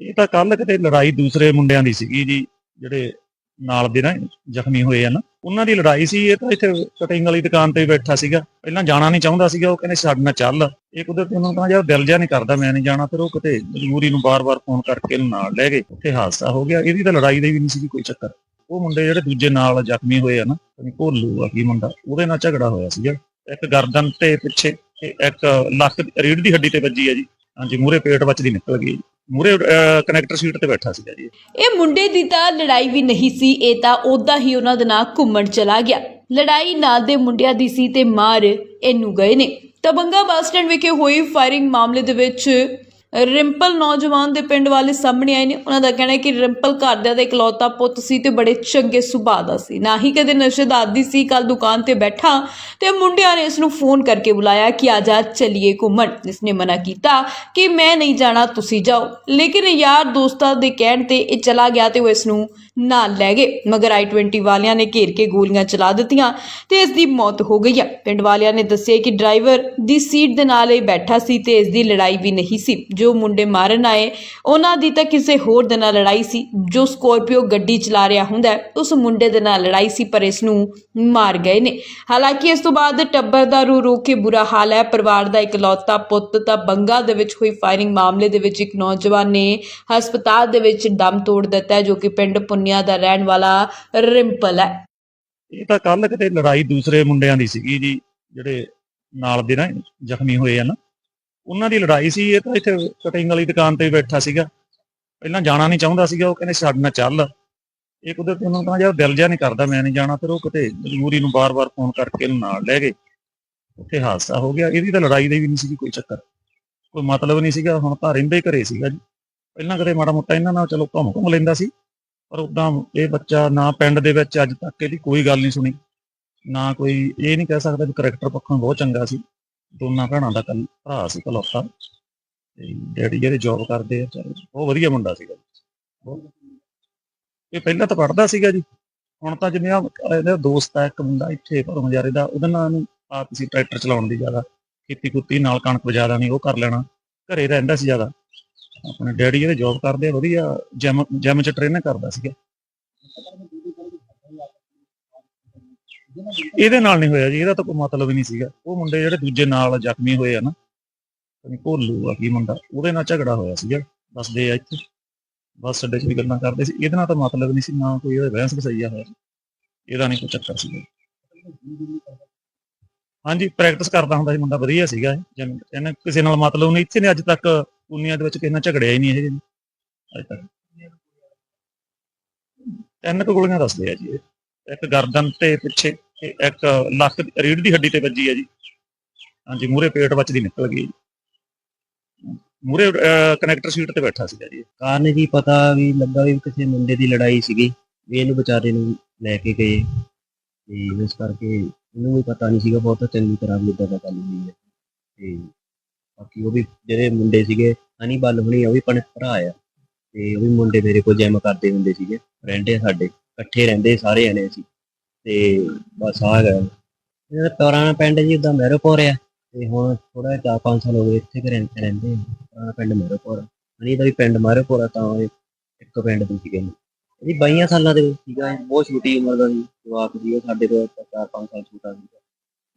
ਇਹ ਤਾਂ ਕੱਲ ਕਿਤੇ ਲੜਾਈ ਦੂਸਰੇ ਮੁੰਡਿਆਂ ਦੀ ਸੀਗੀ ਜੀ, ਜਿਹੜੇ ਨਾਲ ਦੇ ਨਾ ਜ਼ਖਮੀ ਹੋਏ ਆ ਨਾ, ਉਹਨਾਂ ਦੀ ਲੜਾਈ ਸੀ, ਇਹ ਤਾਂ ਇੱਥੇ ਕਟਿੰਗ ਵਾਲੀ ਦੁਕਾਨ ਤੇ ਬੈਠਾ ਸੀਗਾ, ਪਹਿਲਾਂ ਜਾਣਾ ਨਹੀਂ ਚਾਹੁੰਦਾ ਸੀਗਾ, ਉਹ ਕਹਿੰਦੇ ਸਾਡੇ ਨਾਲ ਚੱਲ। ਇਹ ਕੁਦਰਤੀ ਉਹਨਾਂ ਕਹਾਂ, ਯਾਰ ਦਿਲ ਜਿਹਾ ਨਹੀਂ ਕਰਦਾ, ਮੈਂ ਨਹੀਂ ਜਾਣਾ, ਫਿਰ ਉਹ ਕਿਤੇ ਮਜਬੂਰੀ ਨੂੰ ਬਾਰ-ਬਾਰ ਫੋਨ ਕਰਕੇ ਇਹਨੂੰ ਨਾਲ ਲੈ ਗਏ, ਉੱਥੇ ਹਾਦਸਾ ਹੋ ਗਿਆ, ਇਹਦੀ ਤਾਂ ਲੜਾਈ ਦੇ ਵੀ ਨਹੀਂ ਸੀ ਕੋਈ ਚੱਕਰ। ਉਹ ਮੁੰਡੇ ਜਿਹੜੇ ਦੂਜੇ ਨਾਲ ਜ਼ਖਮੀ ਹੋਏ ਆ ਨਾ, ਪਤਾ ਭੋਲੂ ਆ ਕੀ ਮੁੰਡਾ, ਉਹਦੇ ਨਾਲ ਝਗੜਾ ਹੋਇਆ ਸੀਗਾ, ਇੱਕ ਗਰਦਨ ਤੇ ਪਿੱਛੇ ਇੱਕ ਲੱਕ ਰੀੜ ਦੀ ਹੱਡੀ ਤੇ ਵੱਜੀ ਆ ਜੀ, ਹਾਂਜੀ ਮੂਰੇ ਪੇਟ ਵਿੱਚ ਦੀ ਨਿਕਲ ਗਈ ਮੂਰੇ ਕਨੈਕਟਰ ਸੀਟ ਤੇ ਬੈਠਾ ਸੀਗਾ ਜੀ। ਇਹ ਮੁੰਡੇ ਦੀ ਤਾਂ ਲੜਾਈ ਵੀ ਨਹੀਂ ਸੀ, ਇਹ ਤਾਂ ਉਦਾਂ ਹੀ ਉਹਨਾਂ ਦੇ ਨਾਲ ਘੁੰਮਣ ਚਲਾ ਗਿਆ। ਲੜਾਈ ਨਾਲ ਦੇ ਮੁੰਡਿਆਂ ਦੀ ਸੀ ਤੇ ਮਾਰ ਇਹਨੂੰ ਗਏ ਨੇ। ਤਬੰਗਾ ਬੱਸ ਸਟੈਂਡ ਵਿਖੇ ਹੋਈ ਫਾਇਰਿੰਗ ਮਾਮਲੇ ਦੇ ਵਿੱਚ ਰਿੰਪਲ ਨੌਜਵਾਨ ਦੇ ਪਿੰਡ ਵਾਲੇ ਸਾਹਮਣੇ ਆਏ ਨੇ। ਉਹਨਾਂ ਦਾ ਕਹਿਣਾ ਹੈ ਕਿ ਰਿੰਪਲ ਘਰਦਿਆਂ ਦਾ ਇਕਲੌਤਾ ਪੁੱਤ ਸੀ ਤੇ ਬੜੇ ਚੰਗੇ ਸੁਭਾਅ ਦਾ ਸੀ। ਨਾ ਹੀ ਕਦੇ ਨਸ਼ੇ ਦਾ ਆਦੀ ਸੀ ਕੱਲ ਦੁਕਾਨ ਤੇ ਬੈਠਾ ਤੇ ਮੁੰਡਿਆਂ ਨੇ ਇਸ ਨੂੰ ਫੋਨ ਕਰਕੇ ਬੁਲਾਇਆ ਕਿ ਆ ਜਾ, ਚੱਲੀਏ ਘੁੰਮਣ। ਇਸ ਨੇ ਮਨਾ ਕੀਤਾ ਕਿ ਮੈਂ ਨਹੀਂ ਜਾਣਾ, ਤੁਸੀਂ ਜਾਓ। ਲੇਕਿਨ ਯਾਰ ਦੋਸਤਾਂ ਦੇ ਕਹਿਣ ਤੇ ਇਹ ਚਲਾ ਗਿਆ ਤੇ ਉਹ ਇਸ ਨੂੰ ਨਾਲ ਲੈ ਗਏ। ਮਗਰ i20 ਵਾਲਿਆਂ ਨੇ ਘੇਰ ਕੇ ਗੋਲੀਆਂ ਚਲਾ ਦਿੱਤੀਆਂ ਤੇ ਇਸ ਦੀ ਮੌਤ ਹੋ ਗਈ ਹੈ ਪਿੰਡ ਵਾਲਿਆਂ ਨੇ ਦੱਸਿਆ ਕਿ ਡਰਾਈਵਰ ਦੀ ਸੀਟ ਦੇ ਨਾਲ ਹੀ ਬੈਠਾ ਸੀ ਤੇ ਇਸ ਦੀ ਲੜਾਈ ਵੀ ਨਹੀਂ ਸੀ। ਜੋ ਮੁੰਡੇ ਮਾਰਨ ਆਏ, ਉਹਨਾਂ ਦੀ ਤਾਂ ਕਿਸੇ ਹੋਰ ਦੇ ਨਾਲ ਲੜਾਈ ਸੀ। ਜੋ ਸਕੋਰਪੀਓ ਗੱਡੀ ਚਲਾ ਰਿਹਾ ਹੁੰਦਾ, ਉਸ ਮੁੰਡੇ ਦੇ ਨਾਲ ਲੜਾਈ ਸੀ, ਪਰ ਇਸ ਨੂੰ ਮਾਰ ਗਏ ਨੇ। ਹਾਲਾਂਕਿ ਇਸ ਤੋਂ ਬਾਅਦ ਟੱਬਰ ਦਾ ਰੂ ਰੋ ਕੇ ਬੁਰਾ ਹਾਲ ਹੈ। ਪਰਿਵਾਰ ਦਾ ਇਕਲੌਤਾ ਪੁੱਤ ਤਾਂ ਬੰਗਾ ਦੇ ਵਿੱਚ ਹੋਈ ਫਾਇਰਿੰਗ ਮਾਮਲੇ ਦੇ ਵਿੱਚ ਇੱਕ ਨੌਜਵਾਨ ਨੇ ਹਸਪਤਾਲ ਦੇ ਵਿੱਚ ਦਮ ਤੋੜ ਦਿੱਤਾ ਜੋ ਕਿ ਪਿੰਡ ਪੁੰਨਿਆ ਦਾ ਰਹਿਣ ਵਾਲਾ ਰਿੰਪਲ ਹੈ। ਇਹ ਤਾਂ ਕੱਲ ਕਿਤੇ ਲੜਾਈ ਦੂਸਰੇ ਮੁੰਡਿਆਂ ਦੀ ਸੀਗੀ ਜੀ, ਜਿਹੜੇ ਨਾਲ ਦੇ ਨਾ ਜ਼ਖਮੀ ਹੋਏ ਆ ਨਾ। ਉਹਨਾਂ ਦੀ ਲੜਾਈ ਸੀ, ਇਹ ਤਾਂ ਇੱਥੇ ਕਟਿੰਗ ਵਾਲੀ ਦੁਕਾਨ ਤੇ ਬੈਠਾ ਸੀਗਾ। ਪਹਿਲਾਂ ਜਾਣਾ ਨਹੀਂ ਚਾਹੁੰਦਾ ਸੀਗਾ, ਉਹ ਕਹਿੰਦੇ ਸਾਡੇ ਨਾਲ ਚੱਲ। ਇਹ ਕੁਦਰਤੀ ਉਹਨਾਂ ਕਹਾਂ ਯਾਰ ਦਿਲ ਜਿਹਾ ਨਹੀਂ ਕਰਦਾ, ਮੈਂ ਨਹੀਂ ਜਾਣਾ, ਫਿਰ ਉਹ ਕਿਤੇ ਮਜਬੂਰੀ ਨੂੰ ਬਾਰ-ਬਾਰ ਫੋਨ ਕਰਕੇ ਇਹਨੂੰ ਨਾਲ ਲੈ ਗਏ। ਉੱਥੇ ਹਾਦਸਾ ਹੋ ਗਿਆ, ਇਹਦੀ ਤਾਂ ਲੜਾਈ ਦੀ ਵੀ ਨਹੀਂ ਸੀ ਕੋਈ ਚੱਕਰ। ਕੋਈ ਮਤਲਬ ਨਹੀਂ ਸੀਗਾ, ਹੁਣ ਤਾਂ ਰਹਿੰਦੇ ਹੀ ਘਰੇ ਸੀਗਾ ਜੀ। ਪਹਿਲਾਂ ਕਦੇ ਮਾੜਾ ਮੋਟਾ ਇਹਨਾਂ ਨਾਲ ਚਲੋ ਘੁੰਮ ਘੁੰਮ ਲੈਂਦਾ ਸੀ। ਪਰ ਉਦਾਂ ਇਹ ਬੱਚਾ ਨਾ ਪਿੰਡ ਦੇ ਵਿੱਚ ਅੱਜ ਤੱਕ ਇਹਦੀ ਕੋਈ ਗੱਲ ਨਹੀਂ ਸੁਣੀ। ਨਾ ਕੋਈ ਇਹ ਨਹੀਂ ਕਹਿ ਸਕਦਾ ਵੀ ਕਰੈਕਟਰ ਪੱਖੋਂ ਬਹੁਤ ਚੰਗਾ ਸੀ। ਦੋਨਾਂ ਭੈਣਾਂ ਦਾ ਕੱਲ ਭਰਾ ਸੀ ਕਲੌਤਾ। ਤੇ ਡੈਡੀ ਜਿਹੜੇ ਜੌਬ ਕਰਦੇ ਆ, ਚੱਲ ਬਹੁਤ ਵਧੀਆ ਮੁੰਡਾ ਸੀਗਾ ਬਹੁਤ- ਇਹ ਪਹਿਲਾਂ ਤਾਂ ਪੜਦਾ ਸੀਗਾ ਜੀ। ਹੁਣ ਤਾਂ ਜਿਵੇਂ ਆ ਇਹਦਾ ਦੋਸਤ ਆ, ਇੱਕ ਮੁੰਡਾ ਇੱਥੇ ਪਰ ਮਜਾਰੇ ਦਾ, ਉਹਦੇ ਨਾਲ ਨੂੰ ਆਪ ਸੀ ਟਰੈਕਟਰ ਚਲਾਉਣ ਦੀ ਜ਼ਿਆਦਾ। ਖੇਤੀ ਕੁੱਤੀ ਨਾਲ ਕਣਕ ਵਜਾਦਾ ਨਹੀਂ ਉਹ ਕਰ ਲੈਣਾ। ਘਰੇ ਰਹਿੰਦਾ ਸੀ ਜ਼ਿਆਦਾ। ਆਪਣੇ ਡੈਡੀ ਇਹਦੇ ਜੌਬ ਕਰਦੇ ਆ, ਵਧੀਆ ਜਿਮ ਜਿਮ ਚ ਟ੍ਰੇਨਿੰਗ ਕਰਦਾ ਸੀਗਾ। ਇਹਦੇ ਨਾਲ ਨਹੀਂ ਹੋਇਆ ਜੀ, ਇਹਦਾ ਤਾਂ ਕੋਈ ਮਤਲਬ ਹੀ ਨਹੀਂ ਸੀਗਾ। ਉਹ ਮੁੰਡੇ ਜਿਹੜੇ ਦੂਜੇ ਨਾਲ ਜ਼ਖਮੀ ਹੋਏ ਆ ਨਾ, ਪਤਾ ਭੋਲੂ ਆ ਕੀ ਮੁੰਡਾ, ਉਹਦੇ ਨਾਲ ਝਗੜਾ ਹੋਇਆ ਸੀਗਾ। ਦੱਸਦੇ ਆ ਇੱਥੇ। ਬਸ ਅੱਡੇ 'ਚ ਵੀ ਗੱਲਾਂ ਕਰਦੇ ਸੀ। ਇਹਦੇ ਨਾਲ ਤਾਂ ਮਤਲਬ ਨਹੀਂ ਸੀ, ਨਾ ਕੋਈ ਉਹਦਾ ਬਹਿਸ ਵਸਈਆ ਹੋਇਆ। ਇਹਦਾ ਨਹੀਂ ਕੋਈ ਚੱਕਰ ਸੀਗਾ। ਹਾਂਜੀ ਪ੍ਰੈਕਟਿਸ ਕਰਦਾ ਹੁੰਦਾ ਸੀ, ਮੁੰਡਾ ਵਧੀਆ ਸੀਗਾ ਇਹ। ਜਿਵੇਂ ਕਿਸੇ ਨਾਲ ਮਤਲਬ ਨਹੀਂ, ਇੱਥੇ ਨੇ ਅੱਜ ਤੱਕ ਦੁਨੀਆ ਦੇ ਵਿੱਚ ਕਿਸੇ ਨਾਲ ਝਗੜਿਆ ਹੀ ਨਹੀਂ ਇਹ। ਅੱਜ ਤੱਕ ਤਿੰਨ ਕੁ ਗੋਲੀਆਂ ਦੱਸਦੇ ਆ ਜੀ ਇੱਕ ਗਰਦਨ ਤੇ ਪਿੱਛੇ ਇੱਕ ਲੱਕ ਰੀੜ ਦੀ ਹੱਡੀ ਤੇ ਵੱਜੀ ਆ ਜੀ। ਹਾਂਜੀ ਮੂਰੇ ਪੇਟ ਵਿੱਚ ਦੀ ਨਿਕਲ ਗਈ। ਮੂਰੇ ਕਨੈਕਟਰ ਸੀਟ ਤੇ ਬੈਠਾ ਸੀਗਾ ਜੀ ਕਾਰਨ ਕੀ ਪਤਾ ਵੀ ਲੱਗਾ ਵੀ ਕਿਸੇ ਮੁੰਡੇ ਦੀ ਲੜਾਈ ਸੀਗੀ। ਵੀ ਇਹਨੂੰ ਵਿਚਾਰੇ ਨੂੰ ਲੈ ਕੇ ਗਏ। ਤੇ ਇਸ ਕਰਕੇ ਇਹਨੂੰ ਵੀ ਪਤਾ ਨਹੀਂ ਸੀਗਾ, ਬਹੁਤ ਚੰਗੀ ਤਰ੍ਹਾਂ ਵੀ ਇਦਾਂ ਦਾ ਗੱਲ ਹੋਈ ਹੈ। ਤੇ ਬਾਕੀ ਉਹ ਵੀ ਜਿਹੜੇ ਮੁੰਡੇ ਸੀਗੇ ਹਨੀ ਹੁਣੀ ਉਹ ਵੀ ਆਪਣੇ ਭਰਾ ਆ। ਤੇ ਉਹ ਵੀ ਮੁੰਡੇ ਮੇਰੇ ਕੋਲ ਜਿਮ ਕਰਦੇ ਹੁੰਦੇ ਸੀਗੇ। ਫਰੈਂਡ ਆ ਸਾਡੇ, ਇਕੱਠੇ ਰਹਿੰਦੇ ਸਾਰੇ ਜਣੇ ਸੀ ਤੇ ਬਸ ਆ ਗਏ ਇਹਦਾ ਪੁਰਾਣਾ ਪਿੰਡ ਜੀ ਉਦਾਂ ਮਹਿਰੋਪੁਰ ਆ। ਤੇ ਹੁਣ ਥੋੜਾ ਜਿਹਾ 4-5 ਸਾਲ ਹੋ ਗਏ ਇੱਥੇ ਕਿ ਰਹਿੰਦੇ ਰਹਿੰਦੇ ਪੁਰਾਣਾ ਪਿੰਡ ਮਹਿਰੋਪੁਰ ਹਣੀ ਦਾ ਵੀ ਪਿੰਡ ਮਹਿਰੋਪੁਰ ਆ, ਤਾਂ ਇਹ ਇੱਕ ਪਿੰਡ ਦੇ ਸੀਗੇ। ਇਹਦੀ 22 ਸਾਲਾਂ ਦੇ ਵਿੱਚ ਸੀਗਾ ਬਹੁਤ ਛੋਟੀ ਉਮਰ ਦਾ ਸੀ। ਜਵਾਕ ਸੀ ਸਾਡੇ ਤੋਂ 4-5 ਸਾਲ ਛੋਟਾ ਸੀ